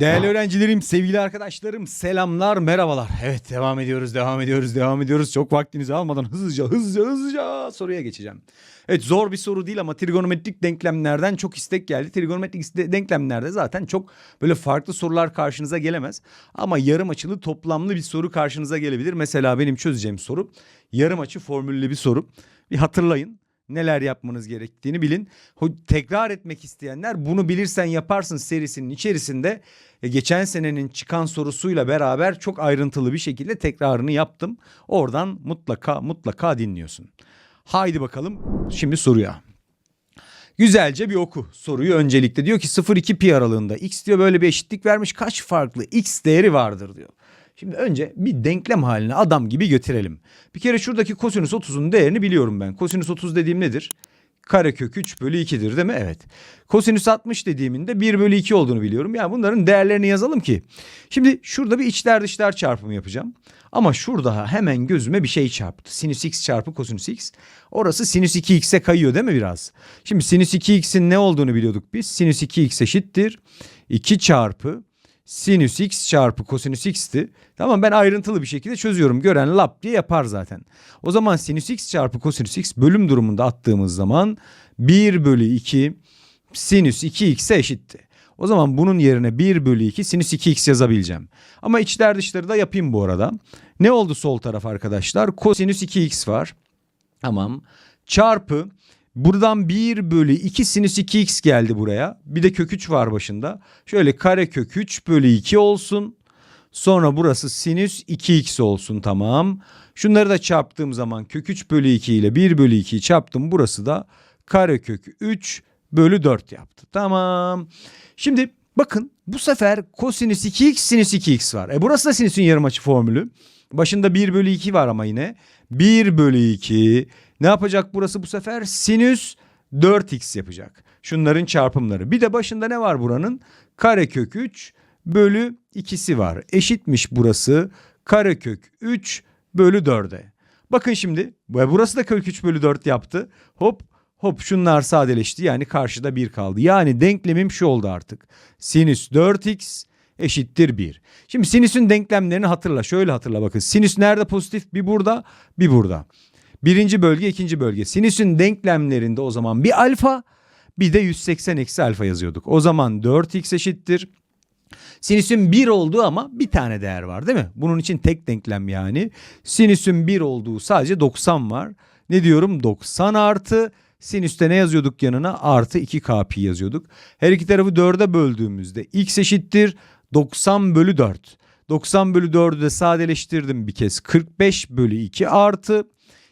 Değerli öğrencilerim, sevgili arkadaşlarım, selamlar, merhabalar. Evet, devam ediyoruz, devam ediyoruz, devam ediyoruz. Çok vaktinizi almadan hızlıca, hızlıca, hızlıca soruya geçeceğim. Evet, zor bir soru değil ama trigonometrik denklemlerden çok istek geldi. Trigonometrik de- denklemlerde zaten çok böyle farklı sorular karşınıza gelemez. Ama yarım açılı toplamlı bir soru karşınıza gelebilir. Mesela benim çözeceğim soru yarım açı formüllü bir soru. Bir hatırlayın neler yapmanız gerektiğini bilin. Tekrar etmek isteyenler bunu bilirsen yaparsın serisinin içerisinde e, geçen senenin çıkan sorusuyla beraber çok ayrıntılı bir şekilde tekrarını yaptım. Oradan mutlaka mutlaka dinliyorsun. Haydi bakalım şimdi soruya. Güzelce bir oku soruyu öncelikle. Diyor ki 0-2 pi aralığında x diyor böyle bir eşitlik vermiş. Kaç farklı x değeri vardır diyor. Şimdi önce bir denklem haline adam gibi götürelim. Bir kere şuradaki kosinüs 30'un değerini biliyorum ben. Kosinüs 30 dediğim nedir? Karekök 3 bölü 2'dir değil mi? Evet. Kosinüs 60 dediğimin de 1 bölü 2 olduğunu biliyorum. Yani bunların değerlerini yazalım ki. Şimdi şurada bir içler dışlar çarpımı yapacağım. Ama şurada hemen gözüme bir şey çarptı. Sinüs x çarpı kosinüs x. Orası sinüs 2x'e kayıyor değil mi biraz? Şimdi sinüs 2x'in ne olduğunu biliyorduk biz. Sinüs 2x eşittir. 2 çarpı sinüs x çarpı kosinüs x'ti. Tamam ben ayrıntılı bir şekilde çözüyorum. Gören lap diye yapar zaten. O zaman sinüs x çarpı kosinüs x bölüm durumunda attığımız zaman 1 bölü 2 sinüs 2x'e eşitti. O zaman bunun yerine 1 bölü 2 sinüs 2x yazabileceğim. Ama içler dışları da yapayım bu arada. Ne oldu sol taraf arkadaşlar? Kosinüs 2x var. Tamam. Çarpı buradan 1 bölü 2 sinüs 2x geldi buraya. Bir de kök 3 var başında. Şöyle kare kök 3 bölü 2 olsun. Sonra burası sinüs 2x olsun tamam. Şunları da çarptığım zaman kök 3 bölü 2 ile 1 bölü 2'yi çarptım. Burası da kare kök 3 bölü 4 yaptı. Tamam. Şimdi bakın bu sefer kosinüs 2x sinüs 2x var. E burası da sinüsün yarımaçı formülü. Başında 1 bölü 2 var ama yine. 1 bölü 2 ne yapacak burası bu sefer? Sinüs 4x yapacak. Şunların çarpımları. Bir de başında ne var buranın? Karekök 3 bölü 2'si var. Eşitmiş burası karekök 3 bölü 4'e. Bakın şimdi ve burası da kök 3 bölü 4 yaptı. Hop hop şunlar sadeleşti yani karşıda 1 kaldı. Yani denklemim şu oldu artık. Sinüs 4x eşittir 1. Şimdi sinüsün denklemlerini hatırla. Şöyle hatırla bakın. Sinüs nerede pozitif? Bir burada bir burada. Birinci bölge ikinci bölge. Sinüsün denklemlerinde o zaman bir alfa bir de 180 eksi alfa yazıyorduk. O zaman 4x eşittir. Sinüsün 1 olduğu ama bir tane değer var değil mi? Bunun için tek denklem yani. Sinüsün 1 olduğu sadece 90 var. Ne diyorum? 90 artı sinüste ne yazıyorduk yanına? Artı 2k pi yazıyorduk. Her iki tarafı 4'e böldüğümüzde x eşittir 90 bölü 4. 90 bölü 4'ü de sadeleştirdim bir kez. 45 bölü 2 artı.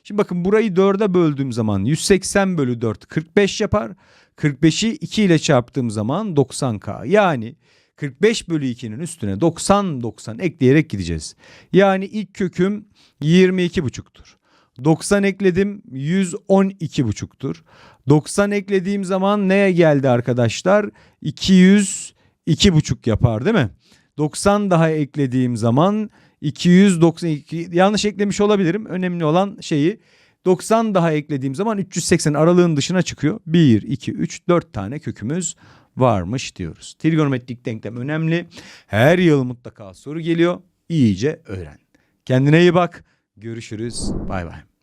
Şimdi bakın burayı 4'e böldüğüm zaman 180 bölü 4 45 yapar. 45'i 2 ile çarptığım zaman 90k. Yani 45 bölü 2'nin üstüne 90 90 ekleyerek gideceğiz. Yani ilk köküm 22,5'tur. 90 ekledim 112,5'tur. 90 eklediğim zaman neye geldi arkadaşlar? 202,5 yapar değil mi? 90 daha eklediğim zaman 292 yanlış eklemiş olabilirim. Önemli olan şeyi 90 daha eklediğim zaman 380 aralığın dışına çıkıyor. 1, 2, 3, 4 tane kökümüz varmış diyoruz. Trigonometrik denklem önemli. Her yıl mutlaka soru geliyor. İyice öğren. Kendine iyi bak. Görüşürüz. Bay bay.